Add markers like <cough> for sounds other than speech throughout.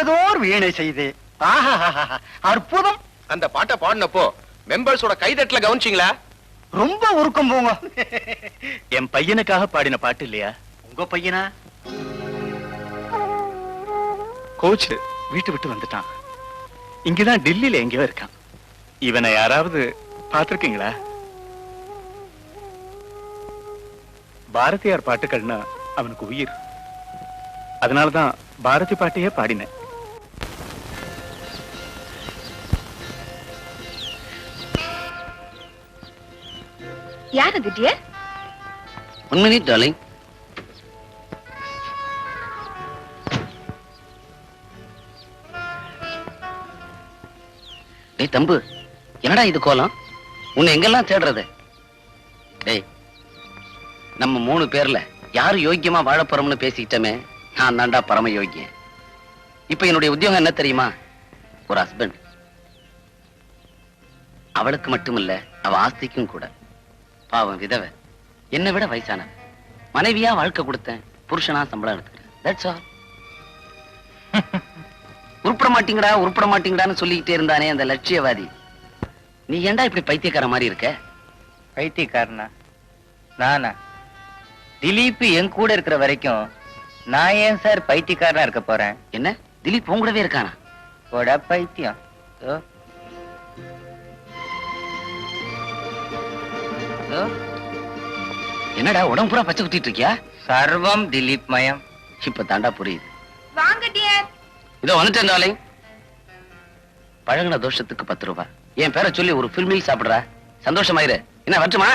ஏதோர் வீணை செய்து. ஆஹா அற்புதம். அந்த பாட்டை பாடினப்போ மெம்பர்ஸோட கைதட்டல கவனிச்சிங்களா? ரொம்ப உருக்கம் போங்க. என் பையனுக்காக பாடின பாட்டு இல்லையா? உங்க பையனா? கோச் வீட்டு விட்டு வந்துட்டான். இங்கதான் டெல்லியில எங்கேயோ இருக்கான். இவனை யாராவது பார்த்திருக்கீங்களா? பாரதியார் பாட்டுகள்னா அவனுக்கு உயிர். அதனாலதான் பாரதி பாட்டையே பாடினேன். யார் அது டியர் ஒன் மினிட் டார்லிங் டேய் தம்பு என்னடா இது கோலம்? உன்னை எங்கெல்லாம் தேடுறது? டேய் நம்ம மூணு பேர்ல யாரு யோக்கியமா வாழப்போறோம்னு பேசிக்கிட்டோமே நான் தான்டா பரம யோக்கியன். இப்ப என்னுடைய உத்தியோகம் என்ன தெரியுமா? ஒரு ஹஸ்பண்ட் அவளுக்கு மட்டுமில்ல அவ ஆஸ்திக்கும் கூட. பாவம் விதவை. என்னை விட வயசானவ மனைவியா வாழ்க்கை கொடுத்தேன் புருஷனா சம்பளம் எடுத்துக்கிறேன் தட்ஸ் ஆல் <laughs> உருப்பட மாட்டீங்கடா உருப்பட மாட்டீங்கடான்னு சொல்லிக்கிட்டே இருந்தானே அந்த லட்சியவாதி. நீ ஏன்டா இப்படி பைத்தியக்கார மாதிரி இருக்க? பைத்தியக்காரனா? நானா? திலீப் என் கூட இருக்கிற வரைக்கும் நான் ஏன் சார் பைத்தியக்காரனா இருக்க போறேன்? என்ன? திலீப் உன் கூடவே இருக்கானா? பைத்தியம். என்னடா உடம்பு பூரா பச்சை குத்திட்டு இருக்கியா? சர்வம் திலீப் மயம் இப்ப தாண்டா புரியுது. வாங்க டியர் இதோ வந்துட்டேன் பழகுன தோஷத்துக்கு பத்து ரூபாய் என் பேரை சொல்லி ஒரு ஃபுல் மீல் சாப்பிடுறா. சந்தோஷமாயிரு. என்ன வரட்டுமா?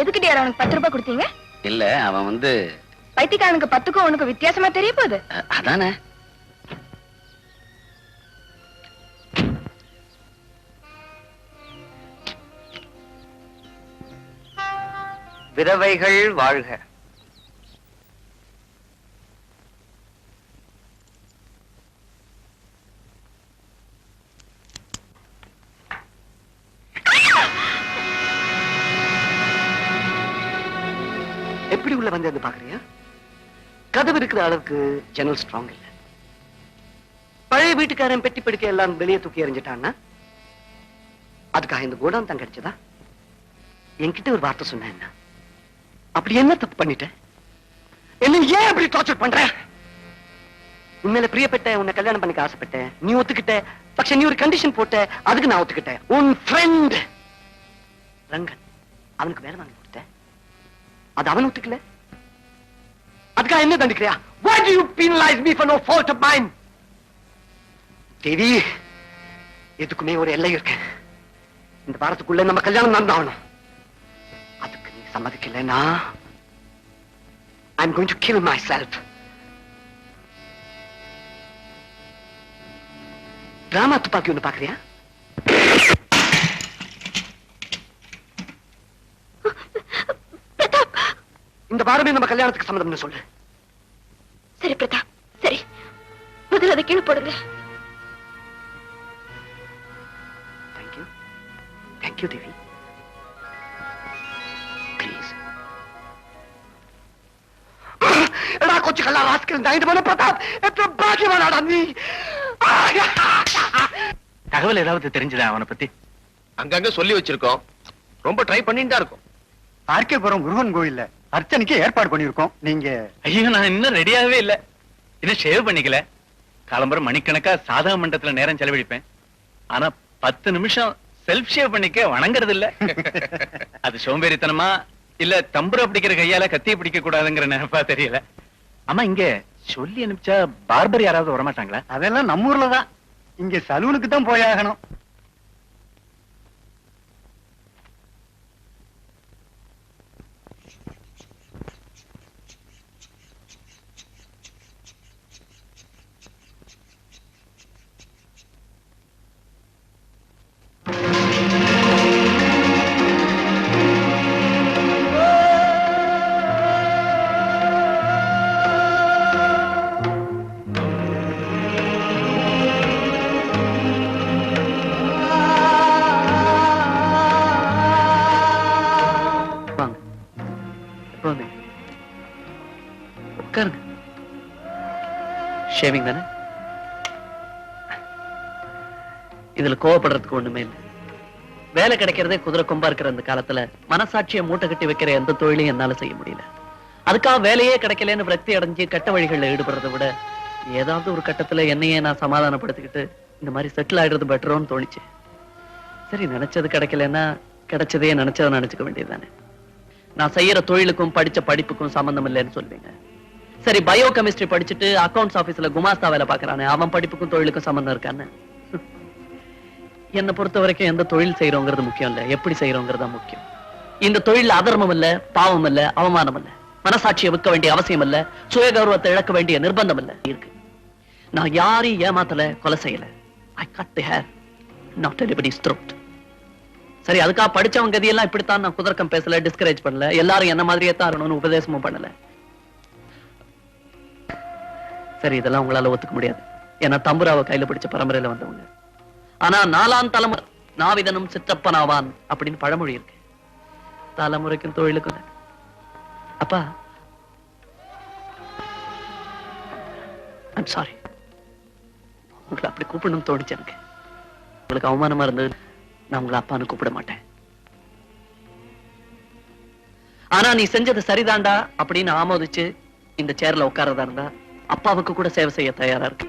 எதுக்கு டியர் அவனுக்கு பத்து ரூபாய் கொடுத்தீங்க? இல்ல அவன் வந்து பைத்தியக்காரனுக்கு பத்துக்கும் உனக்கு வித்தியாசமா தெரிய போகுது? அதானே? விதவைகள் வாழ்க. எப்படி உள்ள வந்து பாக்குறியா கதவு இருக்கிற அளவுக்கு ஜன்னல் ஸ்ட்ராங் இல்ல. பழைய வீட்டுக்காரன் பெட்டி படுக்க எல்லாம் வெளியே தூக்கி எறிஞ்சிட்டான்னா? அதுக்காக இந்த கோடான் தான் கிடைச்சதா என்கிட்ட ஒரு வார்த்தை சொன்ன என்ன? அப்படி என்ன தப்பு பண்ணிட்ட? என்ன ஏன் அப்படி டார்ச்சர் பண்ற? உண்மையில பிரியப்பட்ட உன்னை கல்யாணம் பண்ணிக்க ஆசைப்பட்டேன் நீ ஒத்துக்கிட்ட பட்சே நீ ஒரு கண்டிஷன் போட்ட அதுக்கு நான் ஒத்துக்கிட்டேன் உன் ஃப்ரெண்ட் ரங்கன் அவனுக்கு வேலை வாங்கி கொடுத்த. அது அவன் ஒத்துக்கல. அதுக்காக என்ன தண்டிக்கிறியா? Why do you penalize me for no fault of தேவி எதுக்குமே ஒரு எல்லை இருக்கு. இந்த வாரத்துக்குள்ள நம்ம கல்யாணம் நடந்தாகணும். அதுக்கு நீ சம்மதிக்கலைன்னா I'm going to kill myself. Drama துப்பாக்கி ஒண்ணு பாக்குறியா பிரதாப்! இந்த வாரமே நம்ம கல்யாணத்துக்கு சம்மதம்னு சொல்லு. சரி பிரதாப். சரி. முதல்ல அதை கீழே போடுங்க. Thank you thank you Devi. போச்சு கல்லா ராஸ்கல் தயந்துமான பிரதாப் எத்தனை பாக்கியமானாடா நீ தகவல் ஏதாவது தெரிஞ்சதா அவனை பத்தி? அங்கங்க சொல்லி வச்சிருக்கோம். ரொம்ப ட்ரை பண்ணிட்டு தான் இருக்கோம். ஆர்கேபுரம் முருகன் கோயில்ல அர்ச்சனைக்கு ஏற்பாடு பண்ணிருக்கோம் நீங்க ஐயோ நான் இன்னும் ரெடியாகவே இல்ல. இன்னும் ஷேவ் பண்ணிக்கல. காலம்பரம் மணிக்கணக்கா சாதக மண்டத்துல நேரம் செலவழிப்பேன். ஆனா பத்து நிமிஷம் செல்ஃப் ஷேவ் பண்ணிக்க வணங்குறது இல்ல <laughs> அது சோம்பேறித்தனமா? இல்ல தம்புர பிடிக்கிற கையால கத்திய பிடிக்க கூடாதுங்கிற நினைப்பா தெரியல. ஆமா இங்க சொல்லி அனுப்பிச்சா பார்பர் யாராவது வரமாட்டாங்களா? அதெல்லாம் நம்ம ஊர்ல தான். இங்க சலூனுக்கு தான் போயாகணும் ஷேவிங் தானே? இதுல கோவப்படுறதுக்கு ஒண்ணுமே இல்லை. வேலை கிடைக்கிறதே குதிரை கொம்பா இருக்கிற அந்த காலத்துல மனசாட்சியை மூட்டை கட்டி வைக்கிற எந்த தொழிலையும் என்னால செய்ய முடியல. அதுக்காக வேலையே கிடைக்கலன்னு விரக்தி அடைஞ்சு கட்ட வழிகளில் ஈடுபடுறதை விட ஏதாவது ஒரு கட்டத்துல என்னையே நான் சமாதானப்படுத்திக்கிட்டு இந்த மாதிரி செட்டில் ஆயிடுறது பெட்டரோன்னு தோணுச்சு சரி நினைச்சது கிடைக்கலன்னா கிடைச்சதையே நினைச்சதை நினைச்சுக்க வேண்டியதுதானே. நான் செய்யற தொழிலுக்கும் படிச்ச படிப்புக்கும் சம்பந்தம் இல்லைன்னு சொல்லுவீங்க சரி பயோ கெமிஸ்ட்ரி படிச்சுட்டு அக்கௌண்ட்ஸ் ஆபீஸ்ல குமாஸ்தா வேலை பார்க்கறானே. அவன் படிப்புக்கும் தொழிலுக்கும் சம்பந்தம் இருக்கான்னு. என்னை பொறுத்த வரைக்கும் எந்த தொழில் செய்யறோங்கிறது முக்கியம் இல்ல. எப்படி செய்யறோங்கிறது முக்கியம். இந்த தொழில் அதர்மம் இல்ல பாவம் இல்ல அவமானம் இல்ல. மனசாட்சியை விற்க வேண்டிய அவசியம் இல்ல. சுய கௌரவத்தை இழக்க வேண்டிய நிர்பந்தம் இல்ல. இருக்கு. நான் யாரையும் ஏமாத்தல கொலை செய்யல. I cut the hair not anybody's throat சரி அதுக்காக படிச்சவங்க கதியெல்லாம் இப்படித்தான் நான் குதர்க்கம் பேசல டிஸ்கரேஜ் பண்ணல. எல்லாரும் என்ன மாதிரியே தான் இருக்கணும்னு உபதேசமும் பண்ணல. சரி இதெல்லாம் உங்களால ஒத்துக்க முடியாது. ஏன்னா தம்புராவை கையில பிடிச்ச பரம்பரையில வந்தவங்க. ஆனா நாலாம் தலைமுறை நாவிதனும் சிற்றப்பனாவான் அப்படின்னு பழமொழி இருக்கு. தலைமுறைக்கும் தொழிலுக்கும் அப்பா ஐம் சாரி உங்களை அப்படி கூப்பிடணும்னு தோணுச்சு எனக்கு. உங்களுக்கு அவமானமா இருந்தது நான் உங்களை அப்பான்னு கூப்பிட மாட்டேன். ஆனா நீ செஞ்சது சரிதான்டா அப்படின்னு ஆமோதிச்சு இந்த சேர்ல உட்காரதா இருந்தா அப்பாவுக்கு கூட சேவை செய்ய தயாரா இருக்கு.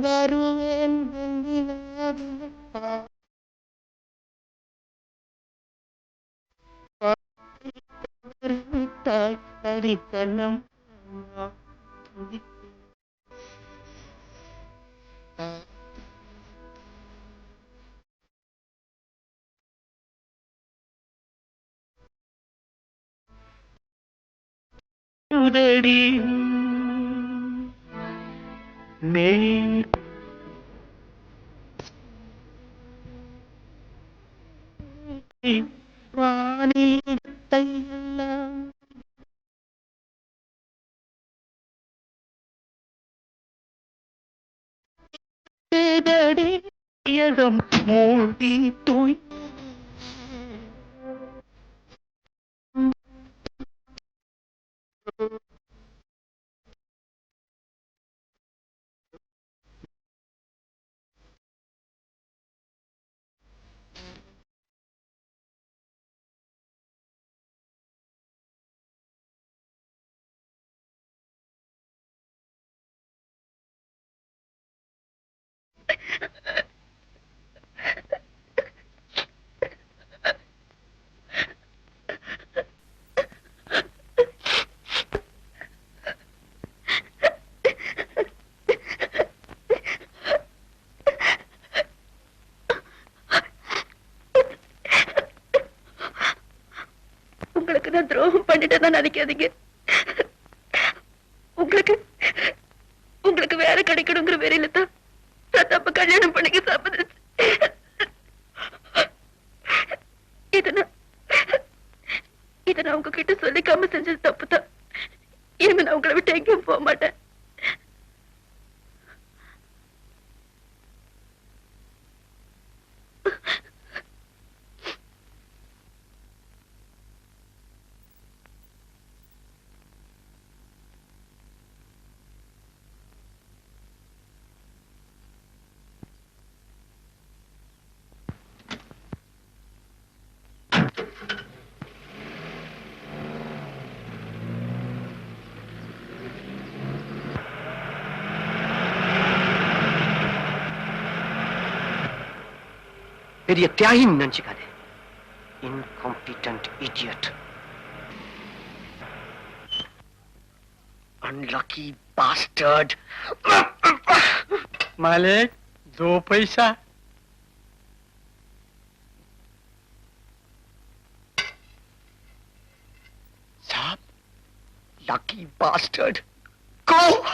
வருவேன் வெண்ணிலாவே. விட்டாய் உதடி me. വാണിയത്തെല്ലാം മൂടി തോയി துரோகம் நினைக்காதீங்க. உங்களுக்கு உங்களுக்கு வேற கிடைக்கணுங்கிற வேறையில தான் பிரதாப்ப கல்யாணம் பண்ணிக்க சாப்பிடுச்சு இத நான் நான் உங்ககிட்ட சொல்லிக்காம செஞ்சது தப்பு தான் இனிமே நான் உங்களை விட்டு எங்கேயும் போக மாட்டேன். तेरी हत्या ही मिनन सिखा दे इनकॉम्पिटेंट इडियट। Unlucky bastard. मालिक दो पैसा। lucky bastard. Go!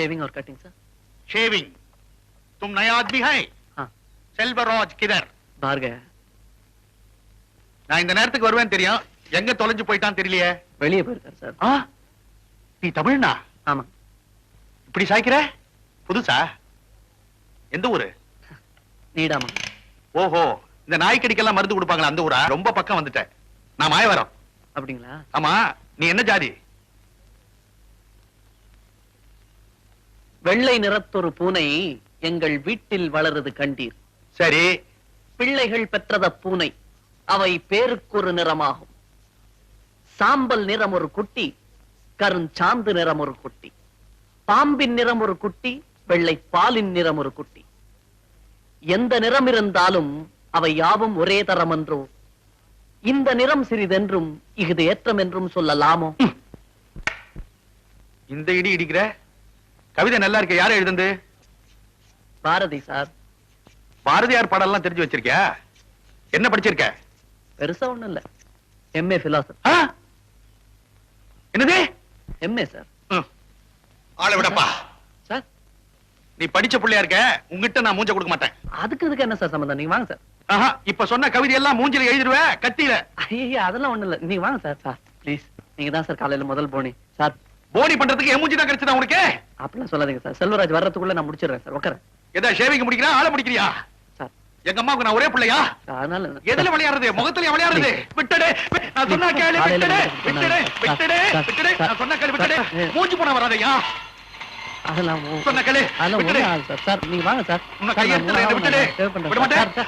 शेविंग और कटिंग सर शेविंग तुम नया आदमी है हाँ। செல்வராஜ் கிதர் बाहर गया है நான் இந்த நேரத்துக்கு வருவேன் தெரியும் எங்க தொலைஞ்சு போயிட்டான் தெரியலையே வெளியே போயிருக்காரு சார் ஆ? நீ தமிழ்னா ஆமா இப்படி சாய்க்கிற புதுசா எந்த ஊரு நீடாமா ஓஹோ இந்த நாய்க்கடிக்கெல்லாம் மருந்து கொடுப்பாங்களா அந்த ஊரா ரொம்ப பக்கம் வந்துட்டேன் நான் மாயவரம் அப்படிங்களா ஆமா நீ என்ன ஜாதி வெள்ளை நிறத்தொரு பூனை எங்கள் வீட்டில் வளருது கண்டீர். சரி. பிள்ளைகள் பெற்றத பூனை அவை பேருக்கொரு நிறமாகும். சாம்பல் நிறம் ஒரு குட்டி கருஞ்சாந்து நிறம் ஒரு குட்டி. பாம்பின் நிறம் ஒரு குட்டி வெள்ளை பாலின் நிறம் ஒரு குட்டி. எந்த நிறம் இருந்தாலும் அவை யாவும் ஒரே தரம் என்றோ இந்த நிறம் சிறிதென்றும் இஃது ஏற்றம் என்றும் சொல்லலாமோ? இந்த இடி இடிக்கிற? கவிதை நல்லா இருக்க யாரு எழுதுந்து பாரதி சார். பாரதியார் பாடல்லாம் தெரிஞ்சு வச்சிருக்கியா? என்ன படிச்சிருக்க? பெருசா ஒண்ணும் இல்ல. MA philosophy? என்னது? MA sir. ஆளை விடப்பா. சார். நீ படிச்ச பிள்ளையா இருக்க? உங்ககிட்ட நான் மூஞ்ச கொடுக்க மாட்டேன். அதுக்கு இதுக்கு என்ன சார் சம்பந்தம்? நீங்க வாங்க சார். ஆஹா, இப்ப சொன்ன கவிதை எல்லாம் மூஞ்சில எழுதிருவ? கத்தியில. ஐயா அதெல்லாம் ஒண்ணும் இல்ல. நீங்க வாங்க சார் சார். ப்ளீஸ் நீங்க தான் சார் காலையில முதல் போனி. சார் போனி பண்றதுக்கு என் மூஞ்சி தான் கிடைச்சதா உனக்கு? அப்படிலாம் சொல்லாதீங்க சார். செல்வராஜ் வர்றதுக்குள்ள நான் முடிச்சிடுறேன் சார். உட்கார. எதா ஷேவிங் முடிக்கிறா ஆளை முடிக்கிறியா சார். எங்க அம்மாவுக்கு நான் ஒரே பிள்ளையா? அதனால எதுல விளையாடுறது? முகத்துல விளையாடுறது? விட்டுடு. நான் சொன்னா கேளு விட்டுடு விட்டுடு விட்டுடு விட்டுடு. நான் சொன்னா கேளு விட்டுடு. மூஞ்சி போன வராதையா? அதெல்லாம் சொன்ன கேளு அதெல்லாம் ஒண்ணும் ஆகாது சார். சார் நீங்க வாங்க சார். உன்னை கையெடுத்து விட்டுடு. விட. மாட்டேன்.